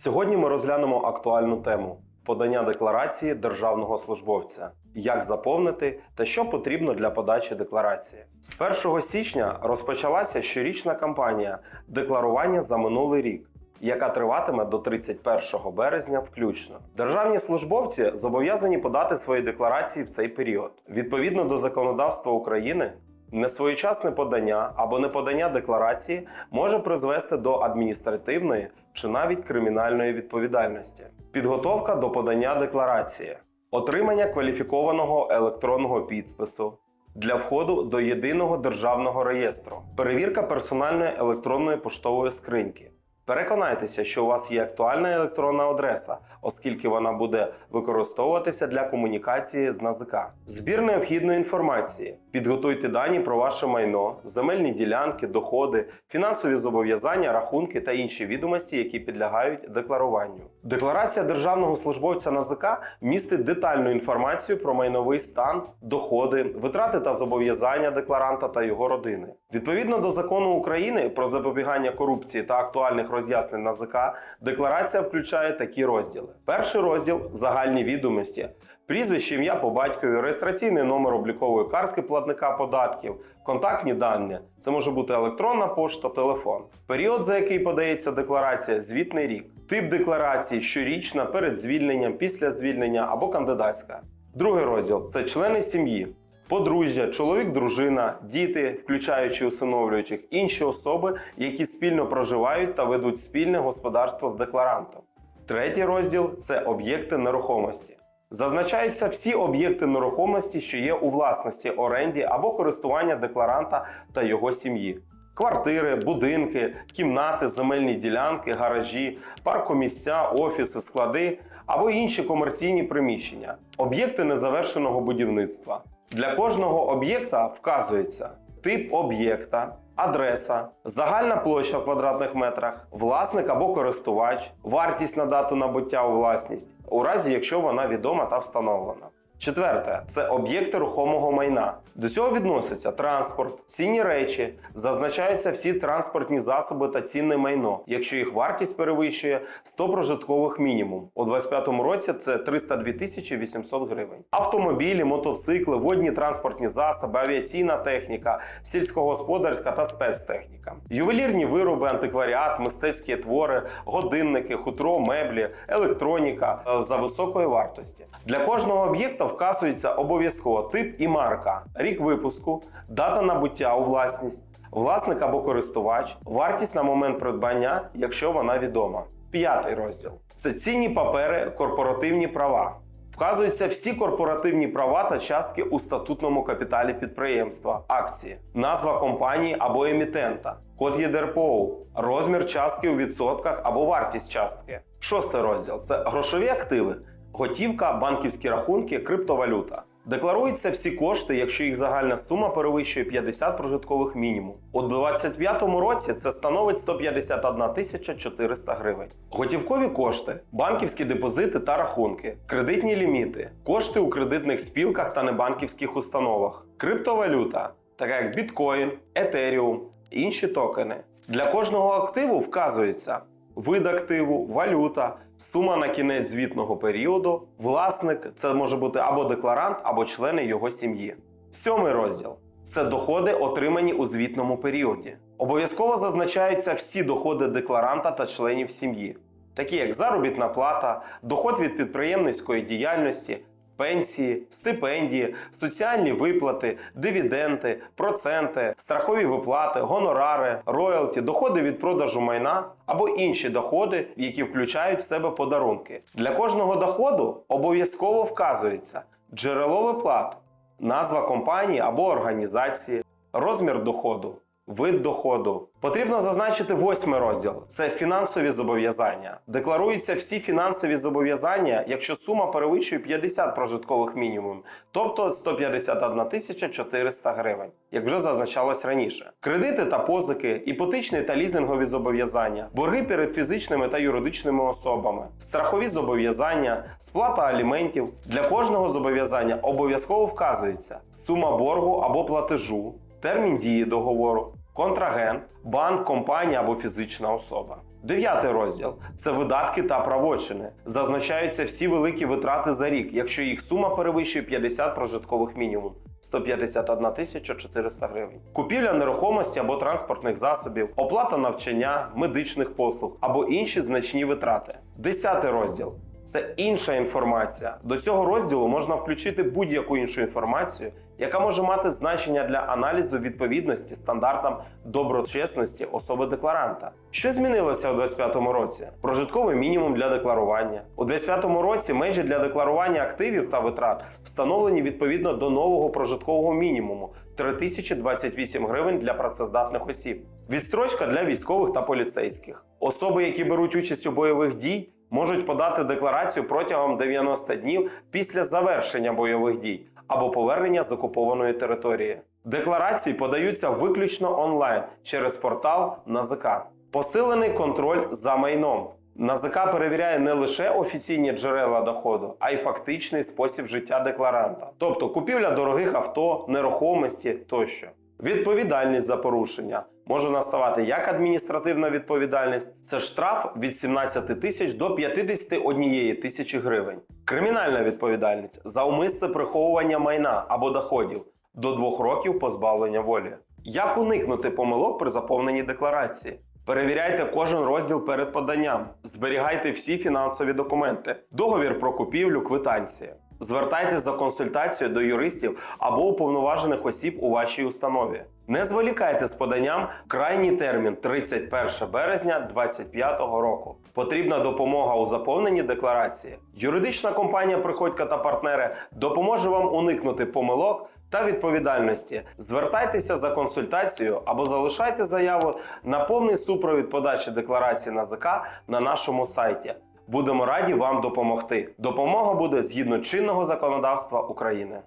Сьогодні ми розглянемо актуальну тему подання декларації державного службовця, як заповнити та що потрібно для подачі декларації. З 1 січня розпочалася щорічна кампанія декларування за минулий рік. Яка триватиме до 31 березня включно. Державні службовці зобов'язані подати свої декларації в цей період. Відповідно до законодавства України, несвоєчасне подання або неподання декларації може призвести до адміністративної чи навіть кримінальної відповідальності. Підготовка до подання декларації, отримання кваліфікованого електронного підпису. Для входу до єдиного державного реєстру, перевірка персональної електронної поштової скриньки. Переконайтеся, що у вас є актуальна електронна адреса, оскільки вона буде використовуватися для комунікації з НАЗК. Збір необхідної інформації. Підготуйте дані про ваше майно, земельні ділянки, доходи, фінансові зобов'язання, рахунки та інші відомості, які підлягають декларуванню. Декларація державного службовця НАЗК містить детальну інформацію про майновий стан, доходи, витрати та зобов'язання декларанта та його родини. Відповідно до закону України про запобігання корупції та актуальних роз'яснень НАЗК, декларація включає такі розділи: перший розділ загальні відомості. Прізвище, ім'я по батькові, реєстраційний номер облікової картки платника податків, контактні дані. Це може бути електронна пошта, телефон. Період, за який подається декларація, звітний рік. Тип декларації щорічна, перед звільненням, після звільнення або кандидатська. Другий розділ це члени сім'ї. Подружжя, чоловік, дружина, діти, включаючи усиновлюючих, інші особи, які спільно проживають та ведуть спільне господарство з декларантом. Третій розділ це об'єкти нерухомості. Зазначаються всі об'єкти нерухомості, що є у власності, оренді або користування декларанта та його сім'ї. Квартири, будинки, кімнати, земельні ділянки, гаражі, паркомісця, офіси, склади або інші комерційні приміщення, об'єкти незавершеного будівництва. Для кожного об'єкта вказується тип об'єкта, адреса, загальна площа в квадратних метрах, власник або користувач, вартість на дату набуття у власність, у разі якщо вона відома та встановлена. Четверте це об'єкти рухомого майна. До цього відноситься транспорт, цінні речі, зазначаються всі транспортні засоби та цінне майно, якщо їх вартість перевищує 100 прожиткових мінімум. У 2025 році це 302 тисячі 800 гривень. Автомобілі, мотоцикли, водні транспортні засоби, авіаційна техніка, сільськогосподарська та спецтехніка, ювелірні вироби, антикваріат, мистецькі твори, годинники, хутро, меблі, електроніка е, за високої вартості. Для кожного об'єкта вказується обов'язково тип і марка, рік випуску, дата набуття у власність, власник або користувач, вартість на момент придбання, якщо вона відома. П'ятий розділ це цінні папери, корпоративні права. Вказуються всі корпоративні права та частки у статутному капіталі підприємства, акції, назва компанії або емітента, код ЄДРПОУ, розмір частки у відсотках або вартість частки. Шостий розділ це грошові активи, готівка, банківські рахунки, криптовалюта. Декларуються всі кошти, якщо їх загальна сума перевищує 50 прожиткових мінімум. У 2025 році це становить 151 тисяча 400 гривень. Готівкові кошти, банківські депозити та рахунки, кредитні ліміти, кошти у кредитних спілках та небанківських установах, криптовалюта, така як біткоін, етеріум, інші токени. Для кожного активу вказується вид активу, валюта, сума на кінець звітного періоду, власник це може бути або декларант, або члени його сім'ї. Сьомий розділ це доходи, отримані у звітному періоді. Обов'язково зазначаються всі доходи декларанта та членів сім'ї, такі як заробітна плата, доход від підприємницької діяльності, пенсії, стипендії, соціальні виплати, дивіденти, проценти, страхові виплати, гонорари, роялті, доходи від продажу майна або інші доходи, які включають в себе подарунки. Для кожного доходу обов'язково вказується джерело виплат, назва компанії або організації, розмір доходу. Вид доходу потрібно зазначити восьмий розділ це фінансові зобов'язання. Декларуються всі фінансові зобов'язання, якщо сума перевищує 50 прожиткових мінімум, тобто 151 тисяча 400 гривень, як вже зазначалось раніше. Кредити та позики, іпотечні та лізингові зобов'язання, борги перед фізичними та юридичними особами, страхові зобов'язання, сплата аліментів. Для кожного зобов'язання обов'язково вказується сума боргу або платежу термін дії договору, контрагент, банк, компанія або фізична особа. Дев'ятий розділ це видатки та правочини. Зазначаються всі великі витрати за рік, якщо їх сума перевищує 50 прожиткових мінімум. 151 тисяча 400 гривень. Купівля нерухомості або транспортних засобів, оплата навчання, медичних послуг або інші значні витрати. Десятий розділ це інша інформація. До цього розділу можна включити будь-яку іншу інформацію, яка може мати значення для аналізу відповідності стандартам доброчесності особи декларанта. Що змінилося у 2025 році? Прожитковий мінімум для декларування. У 2025 році межі для декларування активів та витрат встановлені відповідно до нового прожиткового мінімуму 3028 гривень для працездатних осіб. Відстрочка для військових та поліцейських. Особи, які беруть участь у бойових дій, можуть подати декларацію протягом 90 днів після завершення бойових дій або повернення з окупованої території. Декларації подаються виключно онлайн через портал НАЗК. Посилений контроль за майном. НАЗК перевіряє не лише офіційні джерела доходу, а й фактичний спосіб життя декларанта, тобто купівля дорогих авто, нерухомості тощо. Відповідальність за порушення може наставати як адміністративна відповідальність, це штраф від 17 тисяч до 51 тисячі гривень. Кримінальна відповідальність за умисне приховування майна або доходів до 2 років позбавлення волі. Як уникнути помилок при заповненні декларації? Перевіряйте кожен розділ перед поданням, зберігайте всі фінансові документи, договір про купівлю, квитанції. Звертайтеся за консультацією до юристів або уповноважених осіб у вашій установі. Не зволікайте з поданням крайній термін 31 березня 2025 року. Потрібна допомога у заповненні декларації. Юридична компанія Приходько та партнери допоможе вам уникнути помилок та відповідальності. Звертайтеся за консультацією або залишайте заяву на повний супровід подачі декларації на ЗК на нашому сайті. Будемо раді вам допомогти. Допомога буде згідно чинного законодавства України.